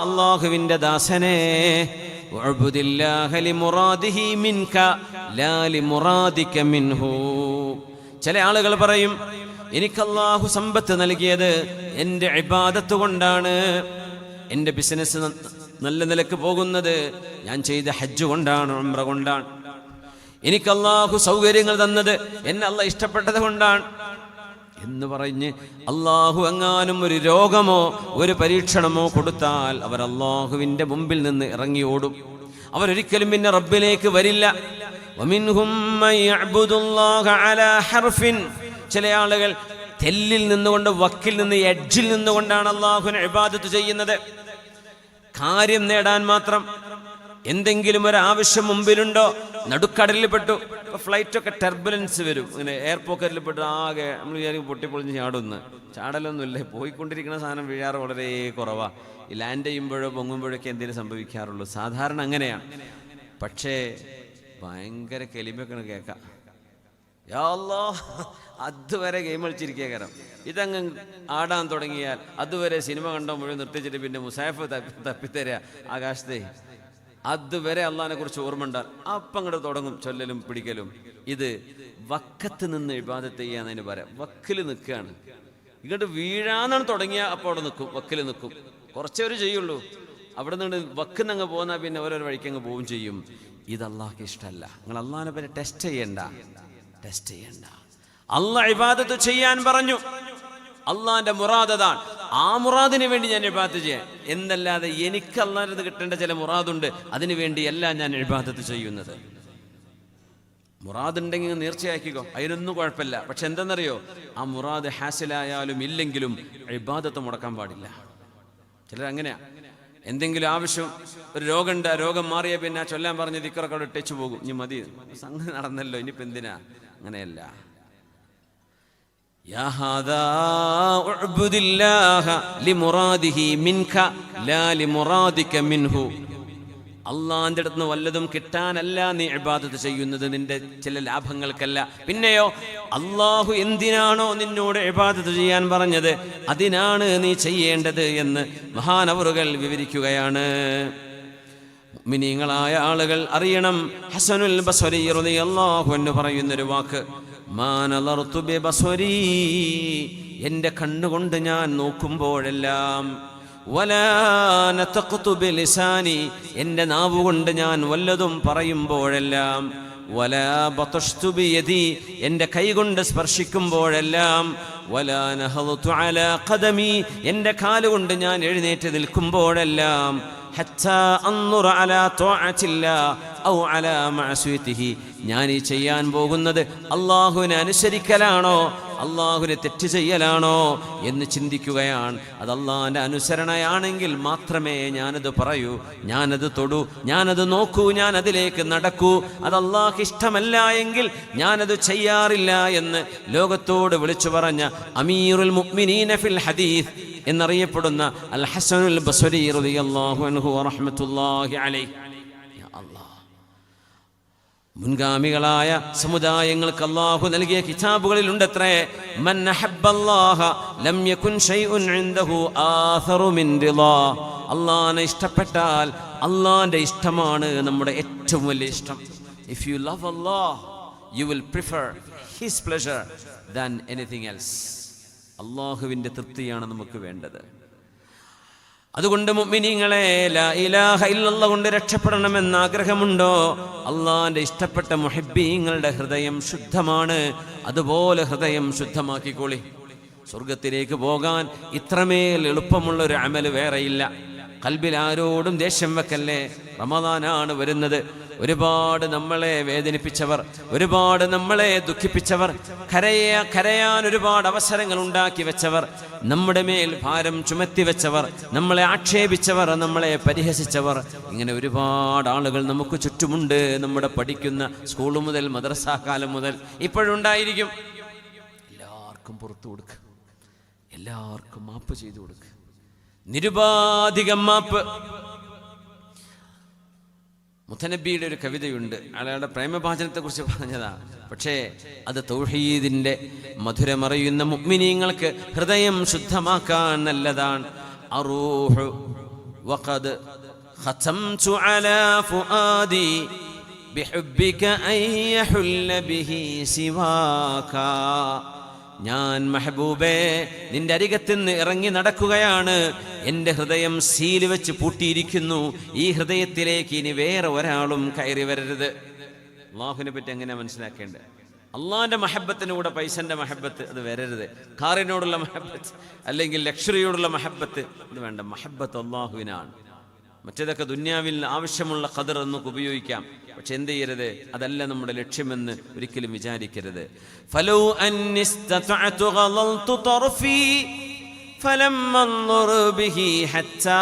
അല്ലാഹുവിന്റെ ദാസനെ ചില ആളുകൾ പറയും എനിക്ക് അള്ളാഹു സമ്പത്ത് നൽകിയത് എന്റെ ഇബാദത്ത് കൊണ്ടാണ്. എന്റെ ബിസിനസ് നല്ല നിലയ്ക്ക് പോകുന്നത് ഞാൻ ചെയ്ത ഹജ്ജ് കൊണ്ടാണ് ഉംറ കൊണ്ടാണ്. എനിക്ക് അള്ളാഹു സൗകര്യങ്ങൾ തന്നത് എന്നെ അല്ല ഇഷ്ടപ്പെട്ടത് കൊണ്ടാണ്. എന്ന് പറഞ്ഞ് അള്ളാഹു എങ്ങാനും ഒരു രോഗമോ ഒരു പരീക്ഷണമോ കൊടുത്താൽ അവർ അള്ളാഹുവിന്റെ മുമ്പിൽ നിന്ന് ഇറങ്ങി ഓടും. അവരൊരിക്കലും പിന്നെ റബ്ബിലേക്ക് വരില്ല. ചില ആളുകൾ തെല്ലിൽ നിന്നുകൊണ്ട് വക്കിൽ നിന്ന് എഡ്ജിൽ നിന്നുകൊണ്ടാണ് അള്ളാഹുവിനെ ഇബാദത്ത് ചെയ്യുന്നത്. കാര്യം നേടാൻ മാത്രം എന്തെങ്കിലും ഒരു ആവശ്യം മുമ്പിലുണ്ടോ? നടുക്കടലിൽ പെട്ടു ഇപ്പൊ ഫ്ലൈറ്റ് ഒക്കെ ടെർബുലൻസ് വരും. ഇങ്ങനെ എയർ പോക്കറ്റിൽ പെട്ടു ആകെ നമ്മൾ വിചാരിക്കും പൊട്ടിപ്പൊളിഞ്ഞ് ചാടുന്ന്. ചാടലൊന്നുമില്ല. പോയിക്കൊണ്ടിരിക്കുന്ന സാധനം വീഴാറ് വളരെ കുറവാ. ഈ ലാൻഡ് ചെയ്യുമ്പോഴോ പൊങ്ങുമ്പോഴൊക്കെ എന്തെങ്കിലും സംഭവിക്കാറുള്ളൂ. സാധാരണ അങ്ങനെയാണ് പക്ഷേ ഭയങ്കര കെലിമൊക്കെ കേൾക്കാം. യാല്ലോ അതുവരെ ഗെയിം കളിച്ചിരിക്കുക ഇതങ്ങ് ആടാൻ തുടങ്ങിയാൽ അതുവരെ സിനിമ കണ്ടോ മുഴുവൻ നിർത്തിച്ചിട്ട് പിന്നെ മുസാഫ് തപ്പി തപ്പിത്തരിക ആകാശത്തെ അതുവരെ അള്ളഹാനെ കുറിച്ച് ഓർമ്മ ഉണ്ടാൽ അപ്പം അങ്ങോട്ട് തുടങ്ങും ചൊല്ലലും പിടിക്കലും. ഇത് വക്കത്ത് നിന്ന് ഇബാദത്ത് ചെയ്യാന്നതിന് പറയാം വക്കിൽ നിൽക്കുകയാണ്. ഇങ്ങോട്ട് വീഴാന്നാണ് തുടങ്ങിയ അപ്പോൾ അവിടെ നിൽക്കും വക്കിൽ നിൽക്കും. കുറച്ചേ ഒരു ചെയ്യുള്ളൂ. അവിടെ നിന്ന് വക്കിന്ന് അങ്ങ് പോകുന്നാൽ പിന്നെ ഓരോരോ വഴിക്ക് അങ്ങ് പോവും ചെയ്യും. ഇത് അള്ളാഹ്ക്ക് ഇഷ്ടമല്ല നിങ്ങൾ അള്ളാഹിനെ പറ്റി ടെസ്റ്റ് ചെയ്യണ്ട. ടെസ്റ്റ് ചെയ്യണ്ട. അള്ളാഹ് ഇബാദത്ത് ചെയ്യാൻ പറഞ്ഞു. അള്ളാഹിന്റെ മുറാദ് അതാണ്. ആ മുറാദിന് വേണ്ടി ഞാൻ എഴുപാത്ത് ചെയ്യാം എന്നല്ലാതെ എനിക്ക് അള്ളാഹിനത് കിട്ടേണ്ട ചില മുറാദുണ്ട്. അതിനു വേണ്ടിയല്ല ഞാൻ ഇബാദത്ത് ചെയ്യുന്നത്. മുറാദ് ഉണ്ടെങ്കിൽ നേർച്ചയാക്കിക്കോ. അതിനൊന്നും കുഴപ്പമില്ല. പക്ഷെ എന്തെന്നറിയോ? ആ മുറാദ് ഹാസിലായാലും ഇല്ലെങ്കിലും ഇബാദത്ത് മുടക്കാൻ പാടില്ല. ചിലർ അങ്ങനെയാ. എന്തെങ്കിലും ആവശ്യം ഒരു രോഗമുണ്ട് ആ രോഗം മാറിയ പിന്നെ ചൊല്ലാൻ പറഞ്ഞ ദിക്കറൊക്കെ അവിടെ ടച്ച് പോകും. ഇനി മതി. സംഗതി നടന്നല്ലോ. ഇനിയിപ്പോ എന്തിനാ? അങ്ങനെയല്ല. يا هذا اعبد الله لمراده منك لا لمرادك منه അള്ളാന്റെ അടുത്ത് നിന്ന് വല്ലതും കിട്ടാനല്ല നീ ഇബാദത്ത് ചെയ്യുന്നത് നിന്റെ ചില ലാഭങ്ങൾക്കല്ല പിന്നെയോ അള്ളാഹു എന്തിനാണോ നിന്നോട് ഇബാദത്ത് ചെയ്യാൻ പറഞ്ഞത് അതിനാണ് നീ ചെയ്യേണ്ടത് എന്ന് മഹാനവറുകൾ വിവരിക്കുകയാണ് മിനിങ്ങളായ ആളുകൾ അറിയണം ഹസനുൽ ബസ്വരി റളിയല്ലാഹു അൻഹു പറയുന്നൊരു വാക്ക് മാനലർത്തുബെ ബസ്വരീ എന്റെ കണ്ണുകൊണ്ട് ഞാൻ നോക്കുമ്പോഴെല്ലാം വലാനത്തക്കുത്തുബെ എന്റെ നാവുകൊണ്ട് ഞാൻ വല്ലതും പറയുമ്പോഴെല്ലാം വലാബത്തുബിയതി എന്റെ കൈകൊണ്ട് സ്പർശിക്കുമ്പോഴെല്ലാം വലാനഹു കദമി എന്റെ കാലുകൊണ്ട് ഞാൻ എഴുന്നേറ്റ് നിൽക്കുമ്പോഴെല്ലാം ഔ അല ഞാൻ ഈ ചെയ്യാൻ പോകുന്നത് അള്ളാഹുവിനെ അനുസരിക്കലാണോ? അള്ളാഹുവിനെ തെറ്റ് ചെയ്യലാണോ? എന്ന് ചിന്തിക്കുകയാണ്. അത് അള്ളാഹിന്റെ അനുസരണയാണെങ്കിൽ മാത്രമേ ഞാനത് പറയൂ. ഞാനത് തൊടൂ. ഞാനത് നോക്കൂ. ഞാൻ അതിലേക്ക് നടക്കൂ. അത് അള്ളാഹ് ഇഷ്ടമല്ല എങ്കിൽ ഞാനത് ചെയ്യാറില്ല എന്ന് ലോകത്തോട് വിളിച്ചു പറഞ്ഞ അമീറുൽ മുഅ്മിനീന ഫിൽ ഹദീസ് എന്നറിയപ്പെടുന്ന അൽ ഹസനുൽ ബസരി റളിയല്ലാഹു അൻഹു വറഹ്മത്തുള്ളാഹി അലൈഹി. മുൻഗാമികളായ സമുദായങ്ങൾക്ക് അള്ളാഹു നൽകിയ കിതാബുകളിൽ ഉണ്ടത്രേ ഇഷ്ടപ്പെട്ടാൽ അള്ളാഹിന്റെ ഇഷ്ടമാണ് നമ്മുടെ ഏറ്റവും വലിയ ഇഷ്ടം. If you love Allah you will prefer his pleasure than anything else അള്ളാഹുവിന്റെ തൃപ്തിയാണ് നമുക്ക് വേണ്ടത്. അതുകൊണ്ട് മുഅ്മിനീങ്ങളെ ലാ ഇലാഹ ഇല്ലല്ലാഹ് കൊണ്ട് രക്ഷപ്പെടണമെന്ന് ആഗ്രഹമുണ്ടോ? അള്ളാഹിന്റെ ഇഷ്ടപ്പെട്ട മുഹിബ്ബീങ്ങളുടെ ഹൃദയം ശുദ്ധമാണ്. അതുപോലെ ഹൃദയം ശുദ്ധമാക്കിക്കോളി. സ്വർഗത്തിലേക്ക് പോകാൻ ഇത്രമേൽ എളുപ്പമുള്ള ഒരു അമൽ വേറെയില്ല. കൽബിൽ ആരോടും ദേഷ്യം വെക്കല്ലേ? റമദാനാണ് വരുന്നത്. ഒരുപാട് നമ്മളെ വേദനിപ്പിച്ചവർ ഒരുപാട് നമ്മളെ ദുഃഖിപ്പിച്ചവർ കരയ കരയാൻ ഒരുപാട് അവസരങ്ങൾ ഉണ്ടാക്കി വെച്ചവർ നമ്മുടെ മേൽ ഭാരം ചുമത്തി വെച്ചവർ നമ്മളെ ആക്ഷേപിച്ചവർ നമ്മളെ പരിഹസിച്ചവർ. ഇങ്ങനെ ഒരുപാട് ആളുകൾ നമുക്ക് ചുറ്റുമുണ്ട്. നമ്മുടെ പഠിക്കുന്ന സ്കൂൾ മുതൽ മദ്രസാ കാലം മുതൽ ഇപ്പോഴുണ്ടായിരിക്കും. എല്ലാവർക്കും പുറത്തു കൊടുക്കുക എല്ലാവർക്കും മാപ്പ് ചെയ്തു കൊടുക്കുക നിരുപാധികം മാപ്പ് മുത്തനബിയുടെ ഒരു കവിതയുണ്ട് അയാളുടെ പ്രേമഭാചനത്തെ കുറിച്ച് പറഞ്ഞതാ പക്ഷേ അത് തൗഹീദിന്റെ മധുരമറിയുന്ന മുഗ്മിനീങ്ങൾക്ക് ഹൃദയം ശുദ്ധമാക്കാൻ നല്ലതാണ് أروح وقد ختمت على فؤادي بحبك أن يحل به سواك ഞാൻ മെഹബൂബേ നിന്റെ അരികത്ത് നിന്ന് ഇറങ്ങി നടക്കുകയാണ് എന്റെ ഹൃദയം സീൽ വെച്ച് പൂട്ടിയിരിക്കുന്നു. ഈ ഹൃദയത്തിലേക്ക് ഇനി വേറെ ഒരാളും കയറി വരരുത്. അള്ളാഹുവിനെ പറ്റി എങ്ങനെ മനസ്സിലാക്കേണ്ടത്? അള്ളാഹിന്റെ മഹബത്തിനൂടെ പൈസന്റെ മഹബത്ത് അത് വരരുത്. കാറിനോടുള്ള മഹബത്ത് അല്ലെങ്കിൽ ലക്ഷറിയോടുള്ള മഹബത്ത് ഇത് വേണ്ട. മഹബത്ത് അള്ളാഹുവിനാണ്. മറ്റേതൊക്കെ ദുന്യാവിൽ ആവശ്യമുള്ള ഖദർ നമുക്ക് ഉപയോഗിക്കാം. പക്ഷെ എന്ത് ചെയ്യരുത്? അതല്ല നമ്മുടെ ലക്ഷ്യമെന്ന് ഒരിക്കലും വിചാരിക്കരുത്. ഫലോ ഗളൽതു انظر ഫലം حتى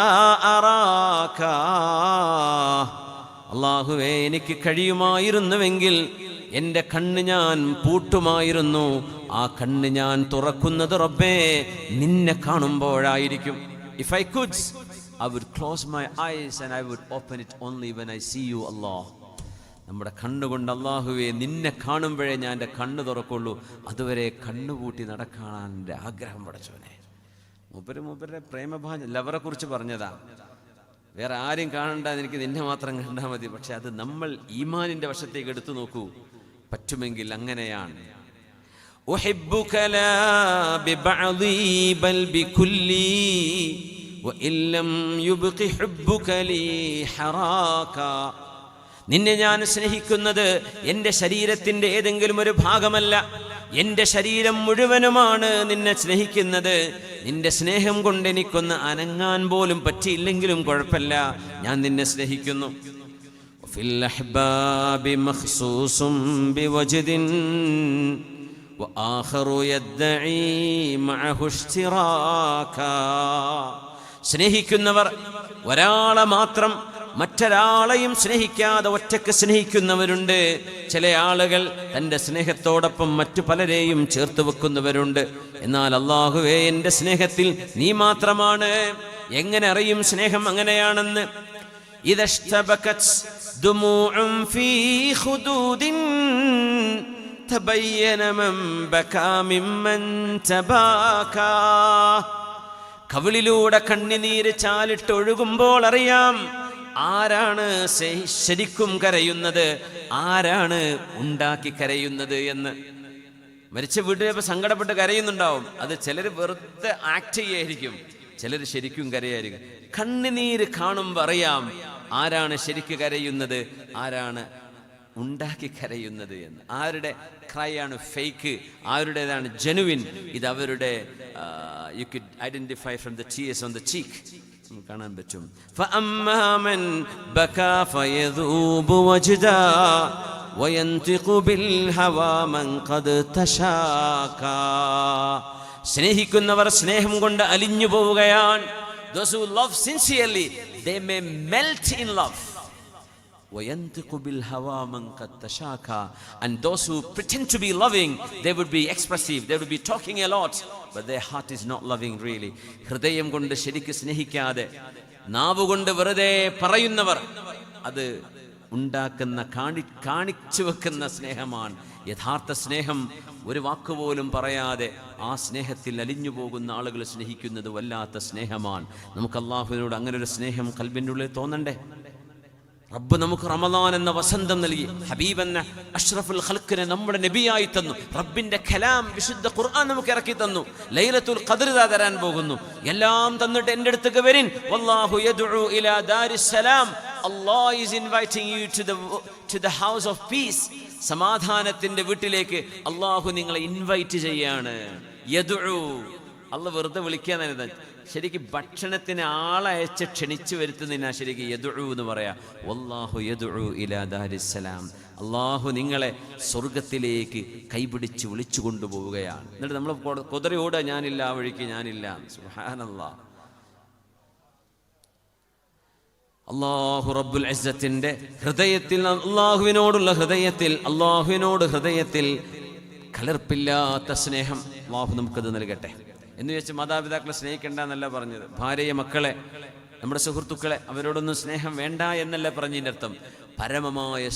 അറാക അള്ളാഹുവേ എനിക്ക് കഴിയുമായിരുന്നുവെങ്കിൽ എന്റെ കണ്ണ് ഞാൻ പൂട്ടുമായിരുന്നു. ആ കണ്ണ് ഞാൻ തുറക്കുന്നത് റബ്ബേ നിന്നെ കാണുമ്പോഴായിരിക്കും. If I could I would close my eyes and I would open it only when I see you Allah നമ്മുടെ കണ്ണുകൊണ്ട് അള്ളാഹുവെ നിന്നെ കാണുമ്പോഴേ ഞാൻ എന്റെ കണ്ണ് തുറക്കുള്ളൂ. അതുവരെ കണ്ണുപൂട്ടി നടക്കാൻ എന്റെ ആഗ്രഹം പടച്ചവനെ. മൂപ്പര് മൂപ്പരുടെ പ്രേമഭാജ ലവറെ കുറിച്ച് പറഞ്ഞതാ വേറെ ആരും കാണണ്ട എനിക്ക് നിന്നെ മാത്രം കണ്ടാൽ മതി പക്ഷെ അത് നമ്മൾ ഈമാനിന്റെ വശത്തേക്ക് എടുത്തു നോക്കൂ പറ്റുമെങ്കിൽ അങ്ങനെയാണ് أحبك لا ببعضي بل بكلي وإن لم يبق حبك لي حراكا നിന്നെ ഞാൻ സ്നേഹിക്കുന്നത് എൻ്റെ ശരീരത്തിൻ്റെ ഏതെങ്കിലും ഒരു ഭാഗമല്ല എന്റെ ശരീരം മുഴുവനുമാണ് നിന്നെ സ്നേഹിക്കുന്നത്. നിന്റെ സ്നേഹം കൊണ്ട് എനിക്കൊന്ന് അനങ്ങാൻ പോലും പറ്റിയില്ലെങ്കിലും കുഴപ്പമില്ല. ഞാൻ നിന്നെ സ്നേഹിക്കുന്നു. സ്നേഹിക്കുന്നവർ ഒരാളെ മാത്രം മറ്റൊരാളെയും സ്നേഹിക്കാതെ ഒറ്റക്ക് സ്നേഹിക്കുന്നവരുണ്ട് ചില ആളുകൾ തൻ്റെ സ്നേഹത്തോടൊപ്പം മറ്റു പലരെയും ചേർത്ത് വെക്കുന്നവരുണ്ട് എന്നാൽ അള്ളാഹുവേ എൻ്റെ സ്നേഹത്തിൽ നീ മാത്രമാണ് എങ്ങനെ അറിയും സ്നേഹം അങ്ങനെയാണെന്ന് إذا اشتبكت دموع في خدود تبين من بكى ممن تباكى കവിളിലൂടെ കണ്ണിനീര് ചാലിട്ടൊഴുകുമ്പോൾ അറിയാം ആരാണ് ശരിക്കും കരയുന്നത്? ആരാണ് ഉണ്ടാക്കി കരയുന്നത് എന്ന്? മരിച്ച വീട്ടിൽ സങ്കടപ്പെട്ട് കരയുന്നുണ്ടാവും. അത് ചിലർ വെറുതെ ആക്ട് ചെയ്യായിരിക്കും. ചിലർ ശരിക്കും കരയായിരിക്കും. കണ്ണുനീര് കാണും അറിയാം ആരാണ് ശരിക്ക് കരയുന്നത് ആരാണ് ഉണ്ടാക്കി കരയുന്നത് എന്ന്. ആരുടെ ക്രൈ ആണ് ഫേക്ക് ആരുടേതാണ് ജനുവിൻ ഇത് അവരുടെ you kid identify from the cheese on the cheek കാണാൻ പറ്റും. സ്നേഹിക്കുന്നവർ സ്നേഹം കൊണ്ട് അലിഞ്ഞു പോവുകയാണ്. Those who love sincerely they may melt in love and those who pretend to be loving they would be expressive they would be talking a lot but their heart is not loving really. ഹൃദയം കൊണ്ട് ശരിക്ക് സ്നേഹിക്കാതെ നാവുകൊണ്ട് വെറുതെ പറയുന്നവർ അത് ഉണ്ടാക്കുന്ന കാണി കാണിച്ചു വെക്കുന്ന സ്നേഹമാണ്. യഥാർത്ഥ സ്നേഹം ഒരു വാക്കുപോലും പറയാതെ ആ സ്നേഹത്തിൽ അലിഞ്ഞു പോകുന്ന ആളുകൾ സ്നേഹിക്കുന്നത് വല്ലാത്ത സ്നേഹമാണ്. നമുക്ക് അള്ളാഹുവിനോട് അങ്ങനെ ഒരു സ്നേഹം കൽബിന്റെ ഉള്ളിൽ തോന്നണ്ടേ? റബ്ബ് നമുക്ക് റമദാൻ എന്ന വസന്തം നൽകി. ഹബീബ് എന്ന അഷ്റഫുൽ ഖൽക്കിനെ നമ്മുടെ നബിയായി തന്നു. റബ്ബിന്റെ കലാം വിശുദ്ധ ഖുർആൻ നമുക്ക് ഇറക്കി തന്നു. ലൈലത്തുൽ ഖദ്റ തരാൻ പോകുന്നു. എല്ലാം തന്നിട്ട് എന്റെ അടുത്തേക്ക് വരിൻ. വല്ലാഹു യദ്ഉ ഇലാ ദാരിസ് സലാം Allah is inviting you to the to the house of peace. സമാധാനത്തിന്റെ വീട്ടിലേക്ക് അല്ലാഹു നിങ്ങളെ ഇൻവൈറ്റ് ചെയ്യാണ്. യദ്ഉ അല്ല വെറുതെ വിളിക്കാൻ ശരിക്കും ഭക്ഷണത്തിന് ആളയച്ച് ക്ഷണിച്ചു വരുത്തുന്നതിനാ ശരിക്കും യദുഴു എന്ന് പറയാം. വല്ലാഹു യദുഴു ഇലാ ദാരിസ്സലാം അള്ളാഹു നിങ്ങളെ സ്വർഗത്തിലേക്ക് കൈപിടിച്ച് വിളിച്ചു കൊണ്ടുപോവുകയാണ്. എന്നിട്ട് നമ്മൾ കുതിരയോടെ ഞാനില്ല വഴിക്ക് ഞാനില്ല. അള്ളാഹു റബ്ബുൽ അസത്തിന്റെ ഹൃദയത്തിൽ അള്ളാഹുവിനോടുള്ള ഹൃദയത്തിൽ അള്ളാഹുവിനോട് ഹൃദയത്തിൽ കലർപ്പില്ലാത്ത സ്നേഹം അള്ളാഹു നമുക്കത് നൽകട്ടെ. എന്ന് വെച്ച് മാതാപിതാക്കളെ സ്നേഹിക്കേണ്ട എന്നല്ല പറഞ്ഞത്. ഭാര്യയെ മക്കളെ നമ്മുടെ സുഹൃത്തുക്കളെ അവരോടൊന്നും സ്നേഹം വേണ്ട എന്നല്ല പറഞ്ഞതിന്റെ അർത്ഥം. പരമമായ